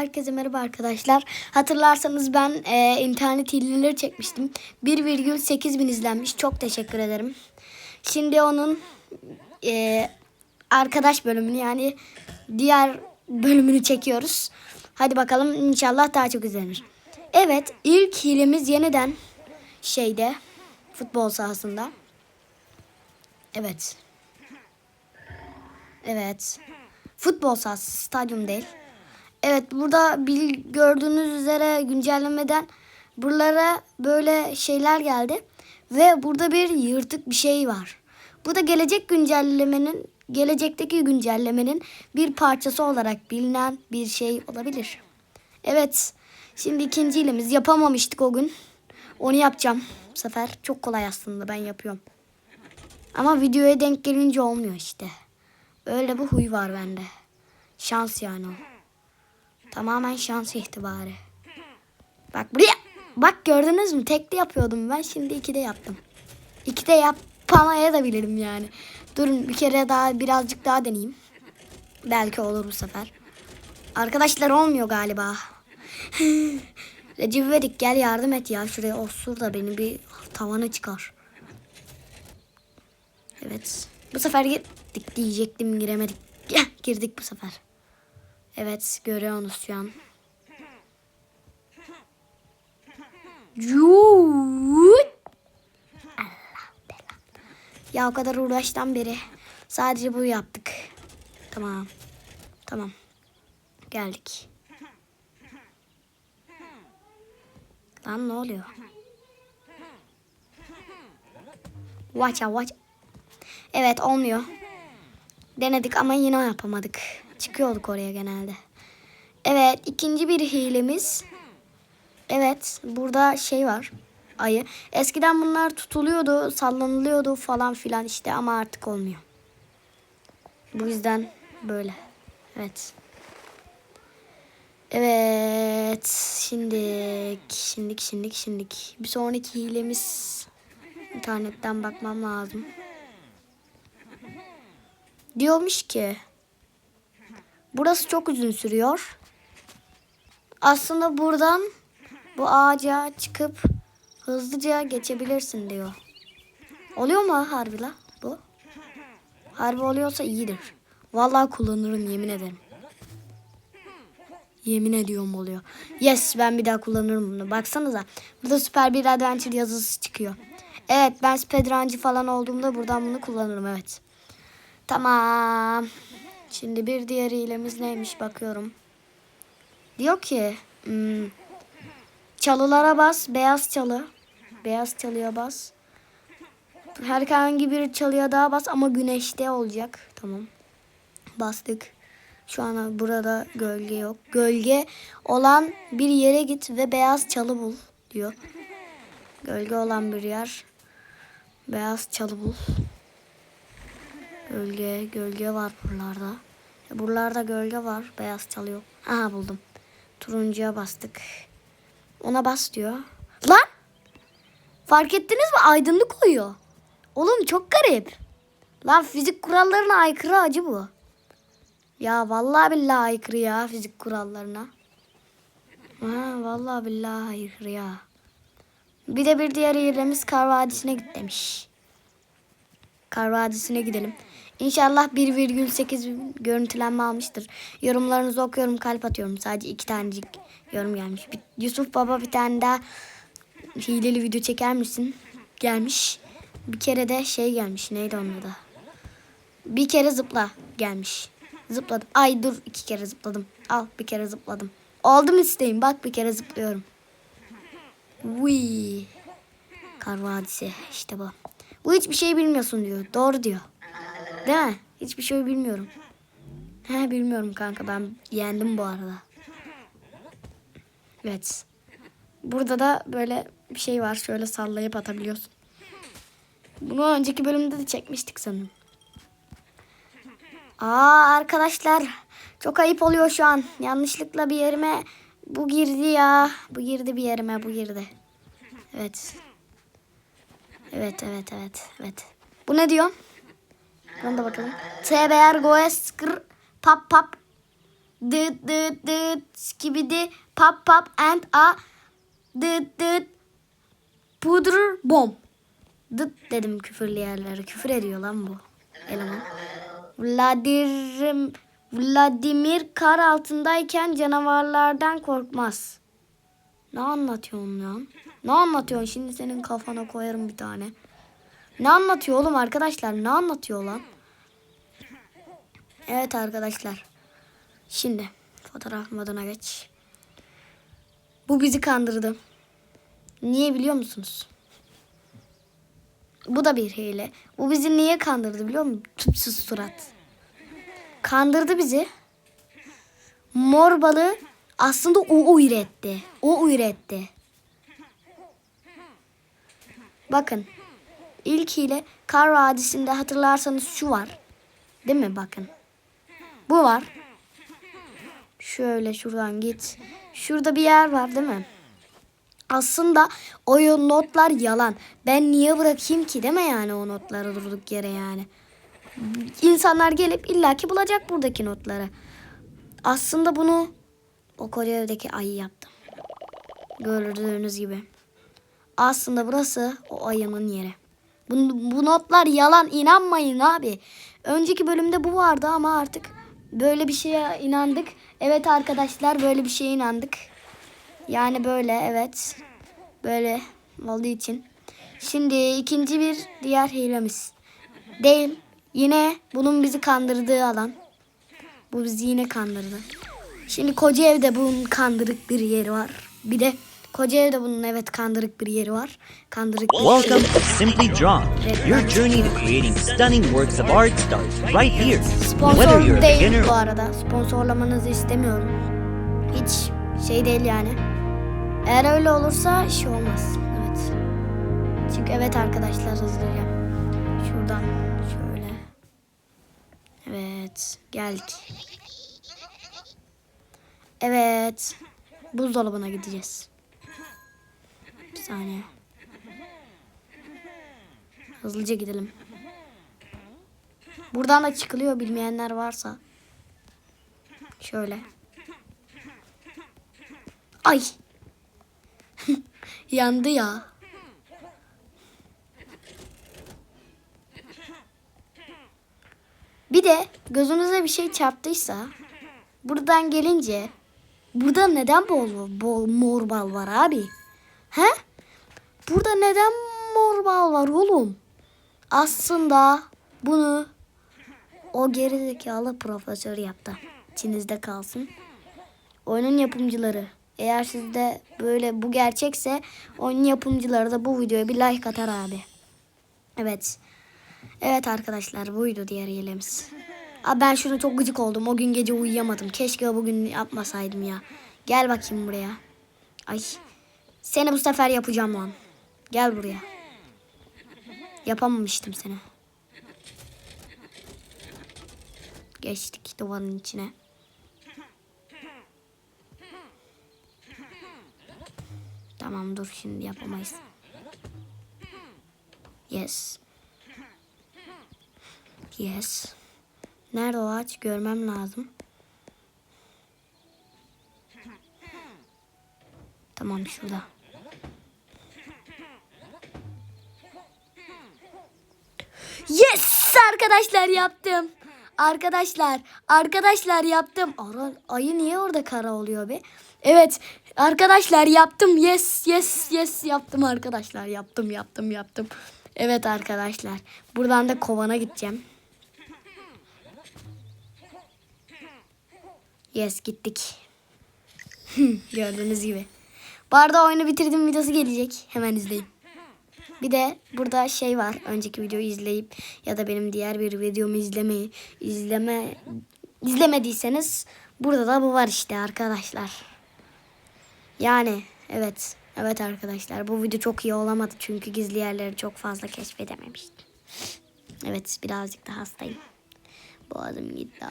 Herkese merhaba arkadaşlar. Hatırlarsanız ben e, internet hileleri çekmiştim. 1,8 bin izlenmiş. Çok teşekkür ederim. Şimdi onun e, arkadaş bölümünü yani diğer bölümünü çekiyoruz. Hadi bakalım inşallah daha çok izlenir. Evet ilk hilemiz yeniden şeyde futbol sahasında. Evet. Evet. Futbol sahası, stadyum değil. Evet burada bil, gördüğünüz üzere güncellemeden buralara böyle şeyler geldi. Ve burada bir yırtık bir şey var. Bu da gelecek güncellemenin, gelecekteki güncellemenin bir parçası olarak bilinen bir şey olabilir. Evet, şimdi ikinci ilimiz yapamamıştık o gün. Onu yapacağım bu sefer. Çok kolay aslında ben yapıyorum. Ama videoya denk gelince olmuyor işte. Öyle bir huy var bende. Şans yani o. Tamamen şans ihtibarı. Bak buraya. Bak gördünüz mü? Tekli yapıyordum ben. Şimdi ikide yaptım. İkide yapamaya da bilirim yani. Durun bir kere daha birazcık daha deneyeyim. Belki olur bu sefer. Arkadaşlar olmuyor galiba. Recep İvedik gel yardım et ya. Şuraya osur da beni bir tavana çıkar. Evet. Bu sefer gittik diyecektim giremedik. Girdik bu sefer. Evet görüyorsunuz şu an. Allah belanı. Ya o kadar uğraştan beri sadece bu yaptık. Tamam. Tamam. Geldik. Lan ne oluyor? Watch out watch. Evet olmuyor. Denedik ama yine yapamadık. Çıkıyorduk oraya genelde. Evet ikinci bir hilemiz. Evet burada şey var. Ayı. Eskiden bunlar tutuluyordu, sallanılıyordu falan filan işte ama artık olmuyor. Bu yüzden böyle. Evet. Evet. Şimdilik, şimdilik, şimdilik, şimdilik. Bir sonraki hilemiz internetten bakmam lazım. Diyormuş ki burası çok uzun sürüyor. Aslında buradan bu ağaca çıkıp hızlıca geçebilirsin diyor. Oluyor mu harbi la bu? Harbi oluyorsa iyidir. Vallahi kullanırım yemin ederim. Yemin ediyorum oluyor. Yes ben bir daha kullanırım bunu. Baksanıza. Burada süper bir adventure yazısı çıkıyor. Evet ben speedruncı falan olduğumda buradan bunu kullanırım evet. Tamam. Şimdi bir diğer hilemiz neymiş bakıyorum. Diyor ki hmm, çalılara bas beyaz çalı. Beyaz çalıya bas. Herhangi bir çalıya daha bas ama güneşte olacak. Tamam. Bastık. Şu an burada gölge yok. Gölge olan bir yere git ve beyaz çalı bul diyor. Gölge olan bir yer. Beyaz çalı bul. Gölge, gölge var buralarda. E, buralarda gölge var. Beyaz çalı yok. Aha buldum. Turuncuya bastık. Ona bas diyor. Lan! Fark ettiniz mi? Aydınlık oluyor. Oğlum çok garip. Lan fizik kurallarına aykırı acı bu. Ya vallahi billahi aykırı ya fizik kurallarına. Ha, vallahi billahi aykırı ya. Bir de bir diğer yerimiz Kar Vadisi'ne git demiş. Kar Vadisi'ne gidelim. İnşallah 1,8 görüntülenme almıştır. Yorumlarınızı okuyorum kalp atıyorum. Sadece iki tanecik yorum gelmiş. Bir- Yusuf Baba bir tane daha hileli video çeker misin? Gelmiş. Bir kere de şey gelmiş. Neydi onun adı? Bir kere zıpla gelmiş. Zıpladım. Ay dur iki kere zıpladım. Al bir kere zıpladım. Oldu mu isteğim? Bak bir kere zıplıyorum. Uy. Kar Vadisi işte bu. Bu hiçbir şey bilmiyorsun diyor. Doğru diyor. Değil mi? Hiçbir şey bilmiyorum. He bilmiyorum kanka ben yendim bu arada. Evet. Burada da böyle bir şey var. Şöyle sallayıp atabiliyorsun. Bunu önceki bölümde de çekmiştik sanırım. Aa arkadaşlar çok ayıp oluyor şu an. Yanlışlıkla bir yerime bu girdi ya. Bu girdi bir yerime bu girdi. Evet. Evet evet evet evet. Bu ne diyor? Buna da bakalım. TBR Goes Skr Pap Pap dıt dıt dıt skibidi pop pop and a dıt dıt pudr bomb. Dıt dedim küfürlü yerlere. Küfür ediyor lan bu eleman. Vladimir, Vladimir kar altındayken canavarlardan korkmaz. Ne anlatıyorsun lan? Ne anlatıyorsun? Şimdi senin kafana koyarım bir tane. Ne anlatıyor oğlum arkadaşlar? Ne anlatıyor lan? Evet arkadaşlar. Şimdi fotoğraf moduna geç. Bu bizi kandırdı. Niye biliyor musunuz? Bu da bir hile. Bu bizi niye kandırdı biliyor musun? Tüpsüz surat. Kandırdı bizi. Mor balığı aslında o üretti. O üretti. Bakın. İlk hile Kar Vadisi'nde hatırlarsanız şu var. Değil mi bakın. Bu var. Şöyle şuradan git. Şurada bir yer var değil mi? Aslında o notlar yalan. Ben niye bırakayım ki mi yani o notları durduk yere yani. İnsanlar gelip illaki bulacak buradaki notları. Aslında bunu o koca evdeki ayı yaptım. Gördüğünüz gibi. Aslında burası o ayının yeri. Bu, bu notlar yalan inanmayın abi. Önceki bölümde bu vardı ama artık böyle bir şeye inandık. Evet arkadaşlar böyle bir şeye inandık. Yani böyle evet. Böyle olduğu için. Şimdi ikinci bir diğer hilemiz. Değil. Yine bunun bizi kandırdığı alan. Bu bizi yine kandırdı. Şimdi koca evde bunun kandırık bir yeri var. Bir de koca evde bunun evet kandırık bir yeri var. Kandırık Welcome to Simply Drawn. Your journey to creating stunning works of art starts right here. Sponsor you're değil beginner bu arada. Sponsorlamanızı istemiyorum. Hiç şey değil yani. Eğer öyle olursa şey olmaz. Evet. Çünkü evet arkadaşlar hızlıca. Şuradan şöyle. Evet. Geldik. Evet. Buzdolabına gideceğiz. Saniye. Hızlıca gidelim. Buradan da çıkılıyor bilmeyenler varsa. Şöyle. Ay. Yandı ya. Bir de gözünüze bir şey çarptıysa buradan gelince burada neden bol, bol mor bal var abi? He? Burada neden mor bal var oğlum? Aslında bunu o gerizekalı profesör yaptı. İçinizde kalsın. Oyunun yapımcıları. Eğer sizde böyle bu gerçekse oyunun yapımcıları da bu videoya bir like atar abi. Evet. Evet arkadaşlar buydu diğer hilemiz. Aa, ben şunu çok gıcık oldum. O gün gece uyuyamadım. Keşke bugün yapmasaydım ya. Gel bakayım buraya. Ay. Seni bu sefer yapacağım lan. Gel buraya. Yapamamıştım seni. Geçtik duvarın içine. Tamam dur şimdi yapamayız. Yes. Yes. Nerede o ağaç? Görmem lazım. Tamam şurada. Yes arkadaşlar yaptım. Arkadaşlar, arkadaşlar yaptım. Ara, ayı niye orada kara oluyor be? Evet, arkadaşlar yaptım. Yes, yes, yes yaptım arkadaşlar. Yaptım, yaptım, yaptım. Evet arkadaşlar. Buradan da kovana gideceğim. Yes gittik. Gördüğünüz gibi. Bu arada oyunu bitirdim videosu gelecek. Hemen izleyin. Bir de burada şey var. Önceki videoyu izleyip ya da benim diğer bir videomu izlemeyi izleme izlemediyseniz burada da bu var işte arkadaşlar. Yani evet. Evet arkadaşlar bu video çok iyi olamadı çünkü gizli yerleri çok fazla keşfedememiştim. Evet birazcık da hastayım. Boğazım gitti.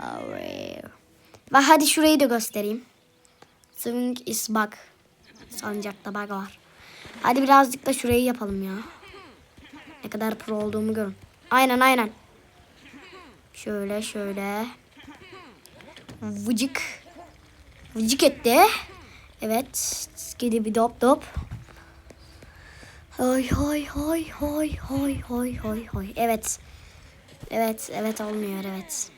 Ve hadi şurayı da göstereyim. Swing is bug. Salıncakta bug var. Hadi birazcık da şurayı yapalım ya. Ne kadar pro olduğumu görün. Aynen aynen. Şöyle şöyle. Vıcık. Vıcık etti. Evet. Gidi bir dop dop. Hay hay hay hay hay hay hay hay. Evet. Evet evet olmuyor evet.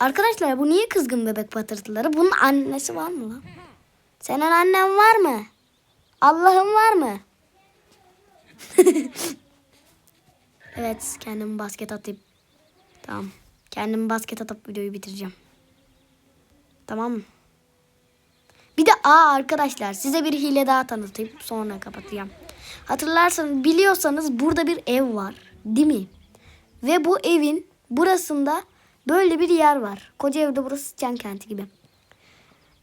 Arkadaşlar bu niye kızgın bebek patırtıları? Bunun annesi var mı lan? Senin annen var mı? Allah'ın var mı? evet kendimi basket atayım. Tamam. Kendimi basket atıp videoyu bitireceğim. Tamam mı? Bir de aa arkadaşlar size bir hile daha tanıtayım sonra kapatacağım. Hatırlarsanız biliyorsanız burada bir ev var değil mi? Ve bu evin burasında böyle bir yer var. Koca evde burası Can kenti gibi.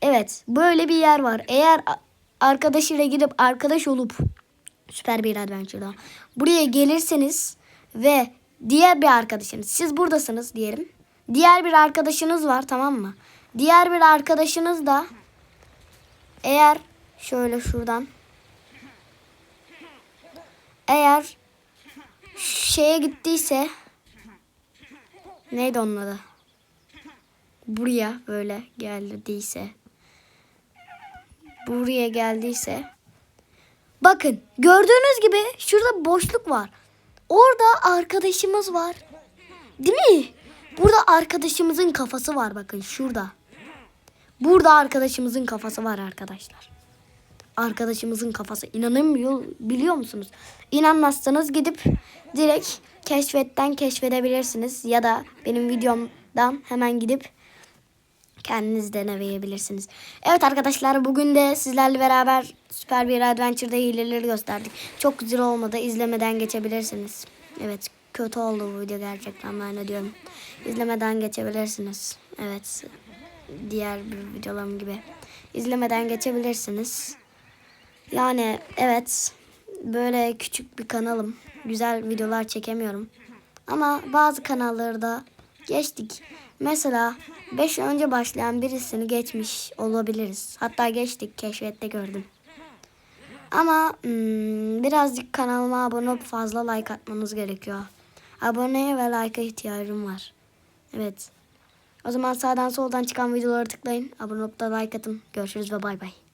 Evet böyle bir yer var. Eğer a- arkadaşıyla gidip arkadaş olup süper bir adventure'da buraya gelirseniz ve diğer bir arkadaşınız siz buradasınız diyelim. Diğer bir arkadaşınız var tamam mı? Diğer bir arkadaşınız da eğer şöyle şuradan eğer şeye gittiyse neydi onun adı? Buraya böyle geldiyse buraya geldiyse bakın gördüğünüz gibi şurada boşluk var. Orada arkadaşımız var. Değil mi? Burada arkadaşımızın kafası var bakın şurada. Burada arkadaşımızın kafası var arkadaşlar. Arkadaşımızın kafası. İnanamıyor biliyor musunuz? İnanmazsanız gidip direkt keşfetten keşfedebilirsiniz. Ya da benim videomdan hemen gidip kendiniz deneyebilirsiniz. Evet arkadaşlar bugün de sizlerle beraber Süper bir Adventure'da hileleri gösterdik. Çok güzel olmadı. İzlemeden geçebilirsiniz. Evet kötü oldu bu video gerçekten ben ne diyorum. İzlemeden geçebilirsiniz. Evet diğer bir videolarım gibi. İzlemeden geçebilirsiniz. Yani evet böyle küçük bir kanalım. Güzel videolar çekemiyorum. Ama bazı kanalları da geçtik. Mesela 5 yıl önce başlayan birisini geçmiş olabiliriz. Hatta geçtik keşfette gördüm. Ama hmm, birazcık kanalıma abone olup fazla like atmanız gerekiyor. Aboneye ve like'a ihtiyacım var. Evet. O zaman sağdan soldan çıkan videoları tıklayın. Abone olup da like atın. Görüşürüz ve bay bay.